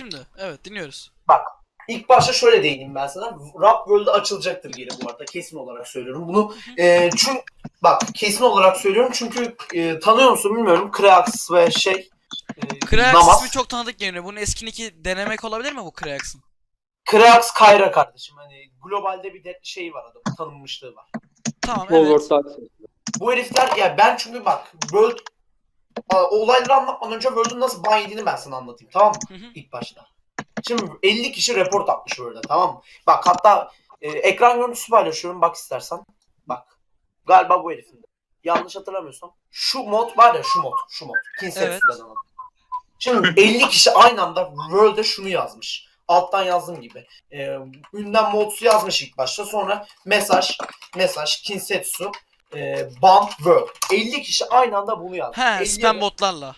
Şimdi evet dinliyoruz. İlk başta şöyle değineyim ben sana. Rap World'da açılacaktır geri bu arada. Kesin olarak söylüyorum. Bunu e, çünkü bak kesin olarak söylüyorum çünkü e, tanıyor musun bilmiyorum. Krax ve şey e, Krax ismi çok tanıdık geliyor. Bunun eskindeki denemek olabilir mi bu Krax'ın? Krax Kayra kardeşim. Hani globalde bir de şey var adam. Tanınmışlığı var. Tamam evet. Bu herifler ya ben çünkü bak World olayları anlatmadan önce World'un nasıl ban yediğini ben sana anlatayım tamam mı? Hı hı. İlk başta. Şimdi 50 kişi report atmış World'e tamam mı? Bak hatta e, ekran görüntüsü paylaşıyorum bak istersen. Bak. Galiba bu herifin de. Yanlış hatırlamıyorsam. Şu mod var ya şu mod. Şu mod. Kinsetsu'dan Evet. evet. Şimdi 50 kişi aynı anda World'e şunu yazmış. Alttan yazdığım gibi. E, ünlem modsu yazmış ilk başta. Sonra mesaj, mesaj, Kinsetsu, e, ban, World. 50 kişi aynı anda bunu yazmış. He 50 spam botlarla.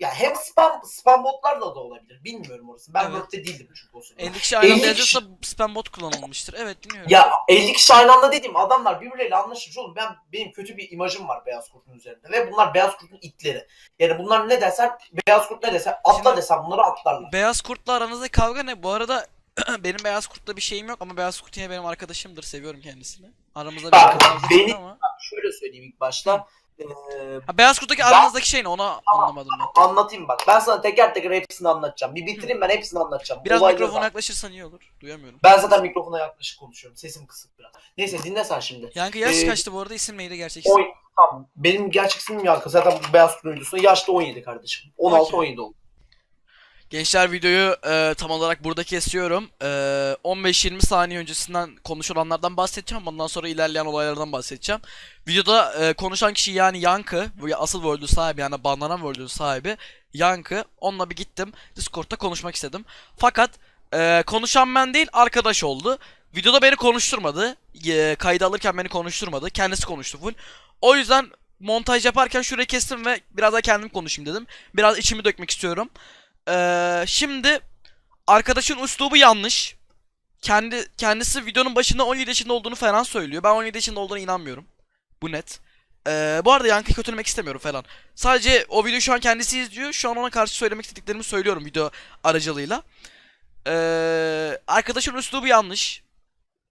Ya hem spam spam botlarla da olabilir. Bilmiyorum orası. Ben Evet. Değildim çünkü o sırada. 50 kişi aynı anda 50 kişi- yazıyorsa spam bot kullanılmıştır. Evet dinliyorum. Ya 50 kişi aynı anda dediğim adamlar birbirleriyle anlaşınca oğlum ben benim kötü bir imajım var Beyaz Kurt'un üzerinde ve bunlar Beyaz Kurt'un itleri. Yani bunlar ne dersen Beyaz Kurt ne dese atla Şimdi- desem bunları atlarlar. Beyaz kurtla aranızdaki kavga ne? Bu arada benim beyaz kurtla bir şeyim yok ama beyaz kurt yine benim arkadaşımdır. Seviyorum kendisini. Aramızda bir kavga beni- çıktı ama. Şöyle söyleyeyim ilk başta. Ee, Ha, beyaz kurttaki Ben- aranızdaki şey ne? Onu anlamadım ben. anlatayım bak. Ben sana teker teker hepsini anlatacağım. Bir bitireyim ben hepsini anlatacağım. Biraz Olayları mikrofona yaklaşırsan iyi olur. Duyamıyorum. Ben zaten mikrofona yaklaşık konuşuyorum. Sesim kısık biraz. Neyse dinle sen şimdi. Yankı yaş Ee, kaçtı bu arada? İsim neydi gerçek isim? On, tamam. Benim gerçek ismim Yankı. Zaten Beyaz Kurt'un videosunda yaşta 17 kardeşim. 16-17 oldu. Gençler videoyu e, tam olarak burada kesiyorum. E, 15-20 saniye öncesinden konuşulanlardan bahsedeceğim. Ondan sonra ilerleyen olaylardan bahsedeceğim. Videoda e, konuşan kişi yani Yankı, asıl World'ün sahibi yani banlanan World'ün sahibi Yankı. Onunla bir gittim. Discord'da konuşmak istedim. Fakat e, konuşan ben değil arkadaş oldu. Videoda beni konuşturmadı. E, kaydı alırken beni konuşturmadı. Kendisi konuştu full. O yüzden montaj yaparken şurayı kestim ve biraz da kendim konuşayım dedim. Biraz içimi dökmek istiyorum. Ee, şimdi arkadaşın üslubu yanlış. Kendi kendisi videonun başında 17 yaşında olduğunu falan söylüyor. Ben 17 yaşında olduğuna inanmıyorum. Bu net. Ee, bu arada Yankı'yı kötülemek istemiyorum falan. Sadece o videoyu şu an kendisi izliyor. Şu an ona karşı söylemek istediklerimi söylüyorum video aracılığıyla. Ee, arkadaşın üslubu yanlış.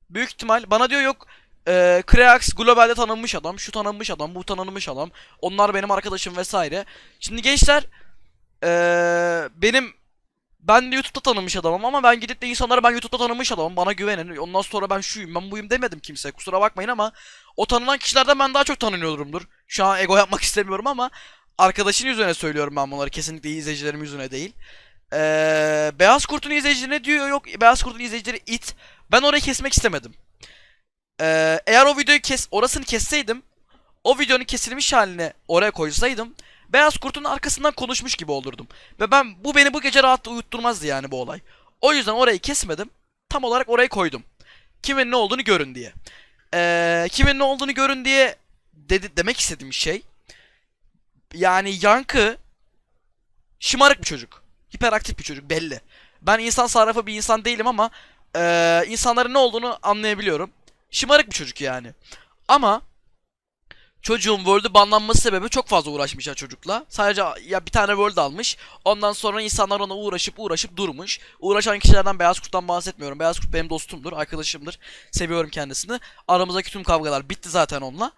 Büyük ihtimal bana diyor yok e, Kreax globalde tanınmış adam, şu tanınmış adam, bu tanınmış adam. Onlar benim arkadaşım vesaire. Şimdi gençler ee, benim ben de YouTube'da tanınmış adamım ama ben gidip de insanlara ben YouTube'da tanınmış adamım bana güvenin. Ondan sonra ben şuyum ben buyum demedim kimseye kusura bakmayın ama o tanınan kişilerden ben daha çok tanınıyorumdur. Şu an ego yapmak istemiyorum ama arkadaşın yüzüne söylüyorum ben bunları kesinlikle izleyicilerim yüzüne değil. Ee, Beyaz Kurt'un izleyicileri diyor yok Beyaz Kurt'un izleyicileri it. Ben orayı kesmek istemedim. Ee, eğer o videoyu kes orasını kesseydim o videonun kesilmiş haline oraya koysaydım Beyaz Kurt'un arkasından konuşmuş gibi olurdum. Ve ben bu beni bu gece rahat uyutturmazdı yani bu olay. O yüzden orayı kesmedim. Tam olarak orayı koydum. Kimin ne olduğunu görün diye. Ee, kimin ne olduğunu görün diye dedi, demek istediğim şey yani Yankı şımarık bir çocuk. Hiperaktif bir çocuk belli. Ben insan sarrafı bir insan değilim ama ee, insanların ne olduğunu anlayabiliyorum. Şımarık bir çocuk yani. Ama çocuğun World'ü banlanması sebebi çok fazla uğraşmışlar çocukla. Sadece ya bir tane World almış. Ondan sonra insanlar ona uğraşıp uğraşıp durmuş. Uğraşan kişilerden Beyaz Kurt'tan bahsetmiyorum. Beyaz Kurt benim dostumdur, arkadaşımdır. Seviyorum kendisini. Aramızdaki tüm kavgalar bitti zaten onunla.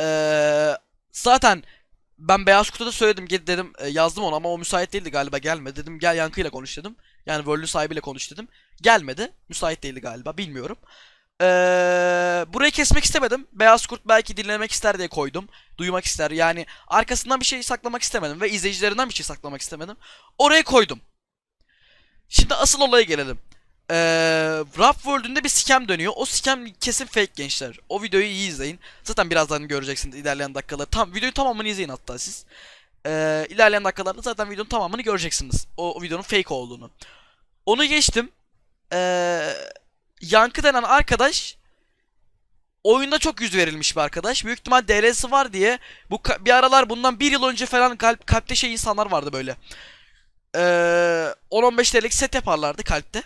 Ee, zaten ben Beyaz Kurt'a da söyledim. Dedim e, yazdım ona ama o müsait değildi galiba gelmedi. Dedim gel Yankı'yla konuş dedim. Yani World'ün sahibiyle konuş dedim. Gelmedi. Müsait değildi galiba bilmiyorum. Ee, burayı kesmek istemedim. Beyaz Kurt belki dinlemek ister diye koydum. Duymak ister. Yani arkasından bir şey saklamak istemedim ve izleyicilerinden bir şey saklamak istemedim. Oraya koydum. Şimdi asıl olaya gelelim. Ee, Rap World'ünde bir scam dönüyor. O scam kesin fake gençler. O videoyu iyi izleyin. Zaten birazdan göreceksiniz ilerleyen dakikalar. Tam videoyu tamamını izleyin hatta siz. Ee, ilerleyen dakikalarda zaten videonun tamamını göreceksiniz. O, o videonun fake olduğunu. Onu geçtim. Ee, Yankı denen arkadaş oyunda çok yüz verilmiş bir arkadaş. Büyük ihtimal DL'si var diye bu bir aralar bundan bir yıl önce falan kalp, kalpte şey insanlar vardı böyle. Ee, 10-15 TL'lik set yaparlardı kalpte.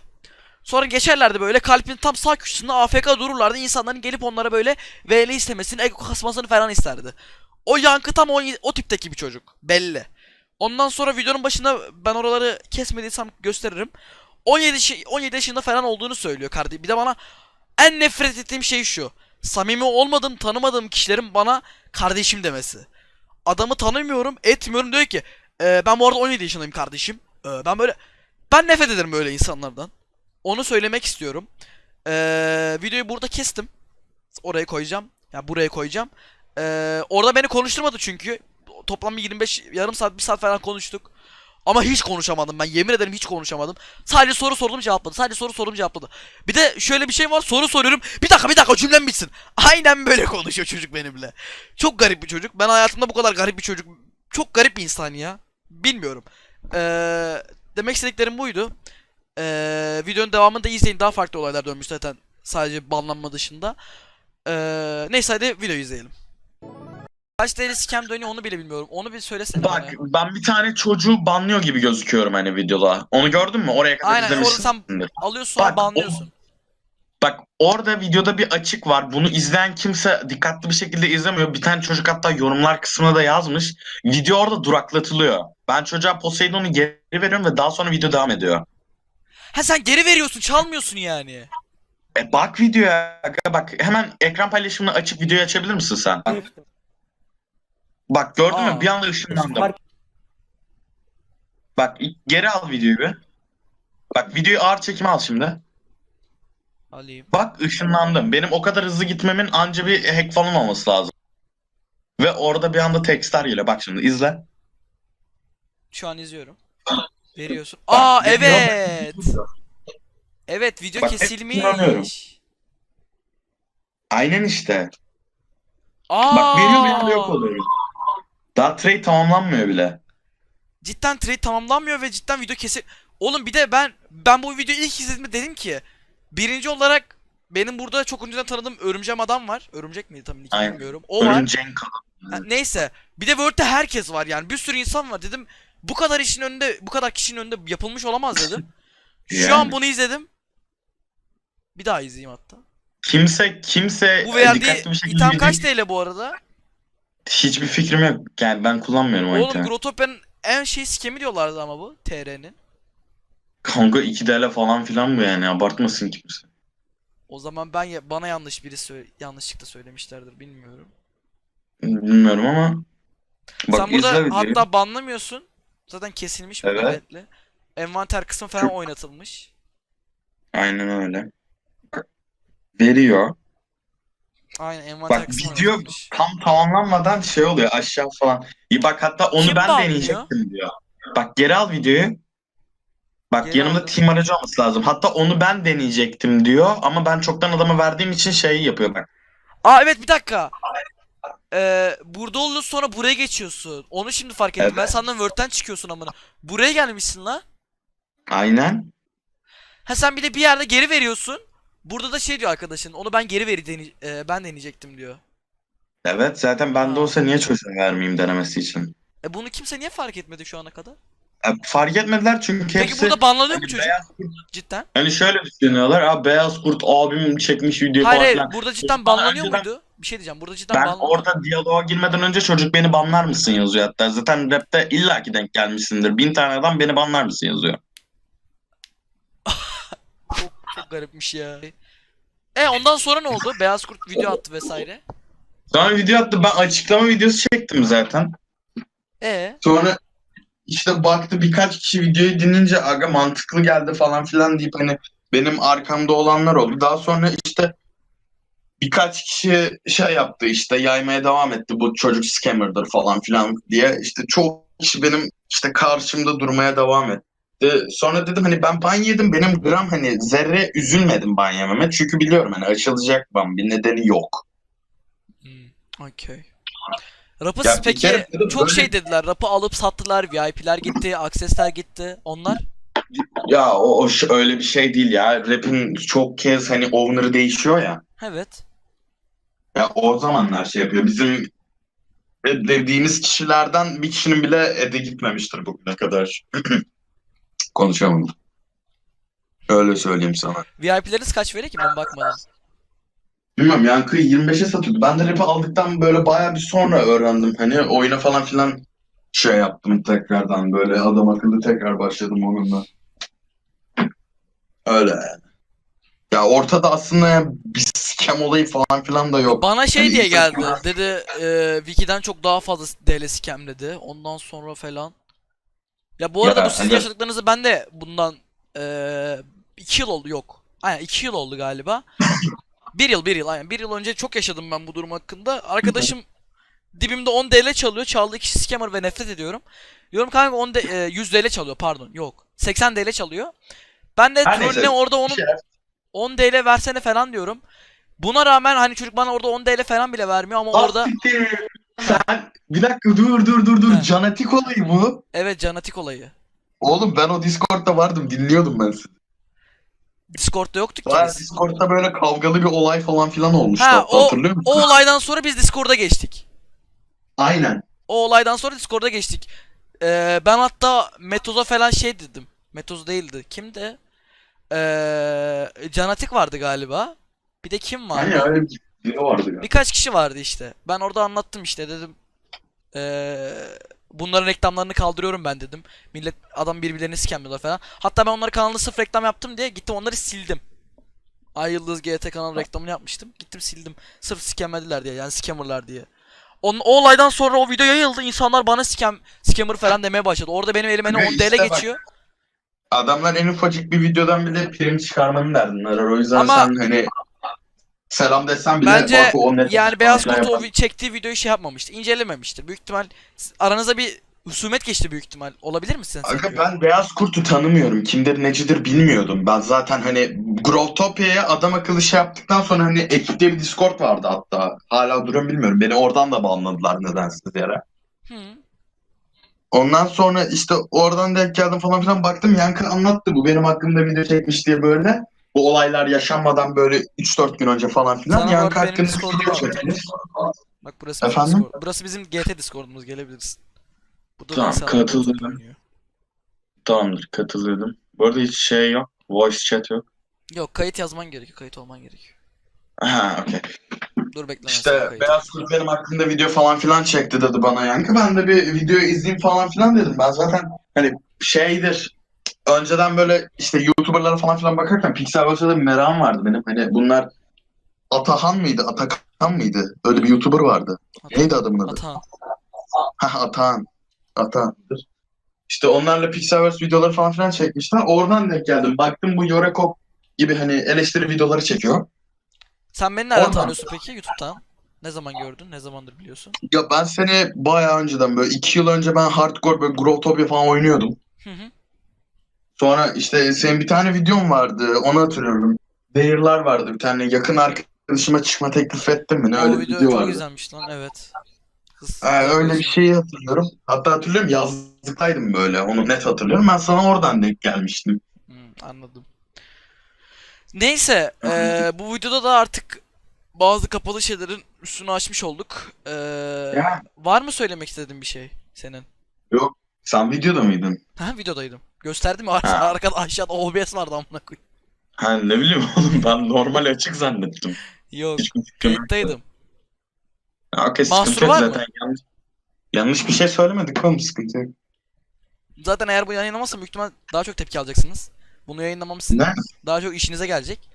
Sonra geçerlerdi böyle kalbin tam sağ köşesinde AFK dururlardı. İnsanların gelip onlara böyle VL istemesini, ego kasmasını falan isterdi. O yankı tam o, o tipteki bir çocuk. Belli. Ondan sonra videonun başında ben oraları kesmediysem gösteririm. 17 yaşı- 17 yaşında falan olduğunu söylüyor kardeşim. Bir de bana en nefret ettiğim şey şu. Samimi olmadığım, tanımadığım kişilerin bana kardeşim demesi. Adamı tanımıyorum, etmiyorum diyor ki "Ee, ben bu arada 17 yaşındayım kardeşim. Ee, ben böyle ben nefret ederim böyle insanlardan. Onu söylemek istiyorum. Ee, videoyu burada kestim. Oraya koyacağım. Ya buraya koyacağım. Ee, orada beni konuşturmadı çünkü. Toplam bir 25 yarım saat bir saat falan konuştuk. Ama hiç konuşamadım ben yemin ederim hiç konuşamadım. Sadece soru sordum cevapladı. Sadece soru sordum cevapladı. Bir de şöyle bir şey var soru soruyorum. Bir dakika bir dakika cümlem bitsin. Aynen böyle konuşuyor çocuk benimle. Çok garip bir çocuk. Ben hayatımda bu kadar garip bir çocuk. Çok garip bir insan ya. Bilmiyorum. Ee, demek istediklerim buydu. Ee, videonun devamını da izleyin. Daha farklı olaylar dönmüş zaten. Sadece banlanma dışında. Ee, neyse hadi videoyu izleyelim. Kaç TL scam dönüyor onu bile bilmiyorum. Onu bir söylesene bana Bak ya. ben bir tane çocuğu banlıyor gibi gözüküyorum hani videoda. Onu gördün mü? Oraya kadar Aynen, orada izlemişsindir. Alıyorsun sonra Bak, banlıyorsun. Bak orada videoda bir açık var. Bunu izleyen kimse dikkatli bir şekilde izlemiyor. Bir tane çocuk hatta yorumlar kısmına da yazmış. Video orada duraklatılıyor. Ben çocuğa Poseidon'u geri veriyorum ve daha sonra video devam ediyor. Ha sen geri veriyorsun çalmıyorsun yani. E bak videoya. Bak hemen ekran paylaşımını açıp videoyu açabilir misin sen? Bak gördün Aa. mü? Bir anda ışınlandım. Bak geri al videoyu bir. Bak videoyu ağır çekime al şimdi. Alayım. Bak ışınlandım. Benim o kadar hızlı gitmemin anca bir hack falan olması lazım. Ve orada bir anda tekstler geliyor. Bak şimdi izle. Şu an izliyorum. Veriyorsun. Bak, Aa evet. Evet video Bak, kesilmiş. Aynen işte. Aa. Bak veriyor bir anda yok oluyor. Daha trade tamamlanmıyor bile. Cidden trade tamamlanmıyor ve cidden video kesil. Oğlum bir de ben ben bu videoyu ilk izlediğimde dedim ki birinci olarak benim burada çok önceden tanıdığım örümcek adam var. Örümcek miydi tam bilmiyorum. O var. Örümceğin kadın. Ha, neyse. Bir de Word'de herkes var yani. Bir sürü insan var dedim. Bu kadar işin önünde, bu kadar kişinin önünde yapılmış olamaz dedim. Şu Yani. an bunu izledim. Bir daha izleyeyim hatta. Kimse kimse Bu verdiği dikkatli bir şekilde video- kaç TL bu arada? Hiçbir fikrim yok. Yani ben kullanmıyorum o Oğlum itemi. Grotopya'nın en şey skemi diyorlardı ama bu TR'nin. Kanka 2 TL falan filan bu yani. Abartmasın kimse. O zaman ben ya- bana yanlış biri sö- yanlışlıkla söylemişlerdir bilmiyorum. Bilmiyorum ama. Bak Sen burada izle videoyu. hatta banlamıyorsun. Zaten kesilmiş bu Evet. evetle. Envanter kısmı falan oynatılmış. Aynen öyle. Veriyor. Aynen envanter Bak kısmı video oynatılmış. tam tamamlanmadan şey oluyor aşağı falan. İyi bak hatta onu Kim ben bağlıyor? deneyecektim diyor. Bak geri al videoyu. Bak Geri yanımda aldım. team aracı olması lazım. Hatta onu ben deneyecektim diyor ama ben çoktan adama verdiğim için şey yapıyor bak. Aa evet bir dakika. Ee, burada oluyorsun sonra buraya geçiyorsun. Onu şimdi fark ettim. Ben Evet. senden Word'den çıkıyorsun amına. Buraya gelmişsin la. Aynen. Ha sen bir de bir yerde geri veriyorsun. Burada da şey diyor arkadaşın. Onu ben geri veri dene- e, ben deneyecektim diyor. Evet zaten bende olsa niye çocuğa vermeyeyim denemesi için. E bunu kimse niye fark etmedi şu ana kadar? E, fark etmediler çünkü Peki hepsi burada banlanıyor mu hani çocuk? beyaz kurt- Cidden. hani şöyle düşünüyorlar. Aa beyaz kurt abim çekmiş video Hayır falan hayır filan. burada cidden Ben banlanıyor önceden- muydu? Bir şey diyeceğim. Burada cidden Ben banlanıyor. orada diyaloğa girmeden önce çocuk beni banlar mısın yazıyor hatta. Zaten rapte illaki denk gelmişsindir. Bin tane adam beni banlar mısın yazıyor. Çok çok garipmiş ya. E ondan sonra ne oldu? Beyaz Kurt video attı vesaire. Sonra video attı. Ben açıklama videosu çektim zaten. E Sonra işte baktı birkaç kişi videoyu dinleyince aga mantıklı geldi falan filan deyip hani benim arkamda olanlar oldu. Daha sonra işte birkaç kişi şey yaptı işte yaymaya devam etti bu çocuk scammer'dır falan filan diye. İşte çoğu kişi benim işte karşımda durmaya devam etti. Sonra dedim hani ben ban yedim benim gram hani zerre üzülmedim ban yememe. Çünkü biliyorum hani açılacak ban bir nedeni yok. Hmm, okey. Rap'ı Ya bir peki kere dedim, çok böyle- şey dediler. Rap'ı alıp sattılar. VIP'ler gitti. Aksesler gitti. Onlar. Ya o, o ş- öyle bir şey değil ya. Rap'in çok kez hani owner'ı değişiyor ya. Evet. Ya o zamanlar şey yapıyor. Bizim dediğimiz kişilerden bir kişinin bile ede gitmemiştir bugüne kadar. Konuşamadım. Öyle söyleyeyim sana. VIP'leriniz kaç veriyor ki ben bakmadım. Bilmem Yankı'yı 25'e satıyordu. Ben de rap'i aldıktan böyle bayağı bir sonra öğrendim. Hani oyuna falan filan şey yaptım tekrardan böyle adam akıllı tekrar başladım onunla. Öyle yani. Ya ortada aslında ya bir scam olayı falan filan da yok. Bana şey Hani diye geldi. Dedi e, Wiki'den çok daha fazla DL scam dedi. Ondan sonra falan. Ya bu arada Ya, bu sizin hani- yaşadıklarınızı ben de bundan e, 2 yıl oldu yok. Aynen 2 yıl oldu galiba. 1 yıl 1 yıl aynen 1 yıl önce çok yaşadım ben bu durum hakkında. Arkadaşım dibimde 10 DL çalıyor. Çaldığı kişi scammer ve nefret ediyorum. Diyorum kanka 10 de, e, 100 DL çalıyor pardon yok. 80 DL çalıyor. Ben de trolüne orada onun Şey- 10 DL versene falan diyorum. Buna rağmen hani çocuk bana orada 10 DL falan bile vermiyor ama orada Siktir. Sen bir dakika dur dur dur dur. Canatik olayı bu. evet canatik olayı. Oğlum ben o Discord'da vardım dinliyordum ben sizi. Discord'da yoktuk ki Sonra biz. Discord'da böyle kavgalı bir olay falan filan olmuştu. Ha, o- hatırlıyor musun? O olaydan sonra biz Discord'a geçtik. Aynen. O olaydan sonra Discord'a geçtik. Ee, ben hatta Metoz'a falan şey dedim. Metoz değildi. Kimdi? Ee, Canatik vardı galiba. Bir de kim vardı? Aynen öyle bir biri vardı galiba. Birkaç kişi vardı işte. Ben orada anlattım işte dedim. Ee, bunların reklamlarını kaldırıyorum ben dedim. Millet adam birbirlerini skemliyorlar falan. Hatta ben onları kanalda sırf reklam yaptım diye gittim onları sildim. Ay Yıldız GT kanal reklamını yapmıştım. Gittim sildim. Sırf skemlediler diye yani scammerlar diye. Onun, o olaydan sonra o video yayıldı. İnsanlar bana scam, scammer falan demeye başladı. Orada benim elime ne Ve 10 işte DL bak- geçiyor. Adamlar en ufacık bir videodan bile prim çıkarmanın derdindeler. O yüzden Ama- sen hani selam desen bile Bence bak o net yani Beyaz Kurt o vi- çektiği videoyu şey yapmamıştı. incelememiştir. Büyük ihtimal s- aranızda bir husumet geçti büyük ihtimal. Olabilir mi sen? Aga ben Beyaz Kurt'u tanımıyorum. Kimdir necidir bilmiyordum. Ben zaten hani Growtopia'ya adam akıllı şey yaptıktan sonra hani ekipte bir Discord vardı hatta. Hala durum bilmiyorum. Beni oradan da banladılar nedensiz yere. Hı. Ondan sonra işte oradan denk geldim falan filan baktım Yankı anlattı bu benim hakkımda video çekmiş diye böyle. Bu olaylar yaşanmadan böyle 3-4 gün önce falan filan Sana Yankı hakkında video çekmiş. Bak burası bizim Efendim? Discord. Burası bizim GT Discord'umuz gelebilirsin. Burada Tamam, insanlar katıldım. Tamamdır katılıyordum. Bu arada hiç şey yok. Voice chat yok. Yok kayıt yazman gerekiyor. Kayıt olman gerekiyor. Ha okey. Dur bekle İşte. Beyaz Kurt benim hakkında video falan filan çekti dedi bana Yankı. Ben de bir video izleyeyim falan filan dedim. Ben zaten hani şeydir önceden böyle işte YouTuber'lara falan filan bakarken Pixelworks'a da bir merakım vardı benim. Hani bunlar Atahan mıydı? Atakan mıydı? Öyle bir YouTuber vardı. Atan- Neydi adamın adı? Atan. Hah Atahan. Atahan'dır. İşte onlarla Pixelworks videoları falan filan çekmişler. Oradan denk geldim. Baktım bu Yorekop gibi hani eleştiri videoları çekiyor. Sen beni nereden Oradan. tanıyorsun peki YouTube'dan? Ne zaman gördün? Ne zamandır biliyorsun? Ya ben seni bayağı önceden böyle iki yıl önce ben hardcore böyle Growtopia falan oynuyordum. Hı hı. Sonra işte senin bir tane videon vardı onu hatırlıyorum. Değerler vardı bir tane yakın arkadaşıma çıkma teklif ettim mi ne öyle o bir video video çok vardı. izlenmiş lan evet. Ha, öyle bir şeyi hatırlıyorum. Hatta hatırlıyorum yazdıktaydım böyle onu net hatırlıyorum. Ben sana oradan denk gelmiştim. Hı, anladım. Neyse eee, bu videoda da artık bazı kapalı şeylerin üstünü açmış olduk. Ya. var mı söylemek istediğin bir şey senin? Sen videoda mıydın? Ha videodaydım. Gösterdim mi? Ar- Ha. Arkada aşağıda OBS vardı amına koyayım. Ha ne bileyim oğlum ben normal açık zannettim. Yok. Hiç fikrim yok. Kayıttaydım. Ha, Okey sıkıntı yok var mı? zaten. Yanlış, yanlış bir şey söylemedik oğlum sıkıntı yok. Zaten eğer bu yayınlamazsam büyük ihtimal daha çok tepki alacaksınız. Bunu yayınlamam sizin Ne? daha çok işinize gelecek.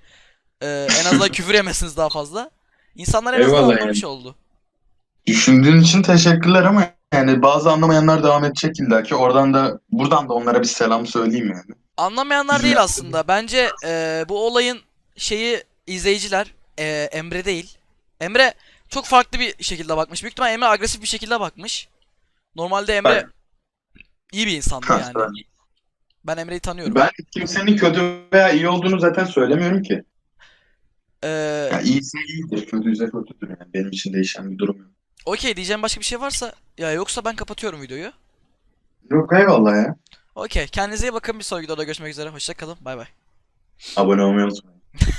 Ee, en azından küfür yemezsiniz daha fazla. İnsanlar en azından Eyvallah anlamış oldu. Düşündüğün için teşekkürler ama yani bazı anlamayanlar devam edecek illa ki. Oradan da buradan da onlara bir selam söyleyeyim yani. Anlamayanlar değil aslında. Bence e, bu olayın şeyi izleyiciler e, Emre değil. Emre çok farklı bir şekilde bakmış. Büyük ihtimal Emre agresif bir şekilde bakmış. Normalde Emre Ben- iyi bir insandı yani. Ben Emre'yi tanıyorum. Ben kimsenin kötü veya iyi olduğunu zaten söylemiyorum ki. Ee, Ya iyisi iyidir, kötüyse kötüdür yani. Benim için değişen bir durum yok. Okey diyeceğim başka bir şey varsa ya yoksa ben kapatıyorum videoyu. Yok eyvallah ya. Okey kendinize iyi bakın bir sonraki videoda görüşmek üzere. Hoşça kalın. Bay bay. Abone olmayı unutmayın.